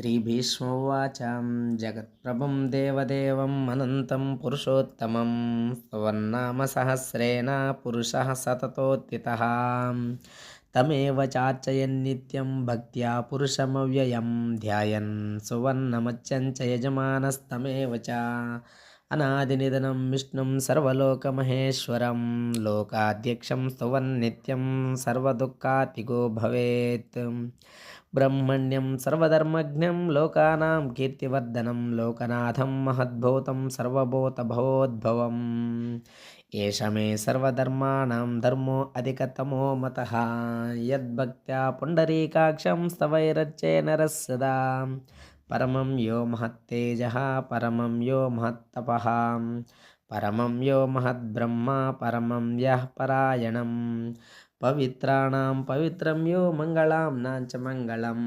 श्रीभीष्मोवाच जगत्प्रभुं देवदेवम् अनन्तं पुरुषोत्तमं स्तवन्नामसहस्रेण पुरुषः सततोत्थितः तमेव चार्चयन्नित्यं भक्त्या पुरुषमव्ययं ध्यायन् सुवर्णमच्यञ्च यजमानस्तमेव च అనాది నిధనం విష్ణు సర్వలోకమహేశ్వరం లోకాధ్యక్షం స్తువన్నిత్యం సర్వదుఃఖాతిగో భవేత్. బ్రహ్మణ్యం సర్వధర్మజ్ఞం లోకానా కీర్తివర్ధనం లోకనాథం మహద్భూతం సర్వభూతభవోద్భవం. ఏష మే సర్వధర్మాణం ధర్మో అధికతమో మత యద్భక్త్యా పుండరీకాక్షం స్తవైరచ్చే నరస్సదా పరమం యో మహత్తేజ పరమం యో మహత్తప పరమం యో మహద్బ్రహ్మ పరమం యః పరాయణం. పవిత్రాణం పవిత్రం యో మంగళాం నాంచ మంగళం.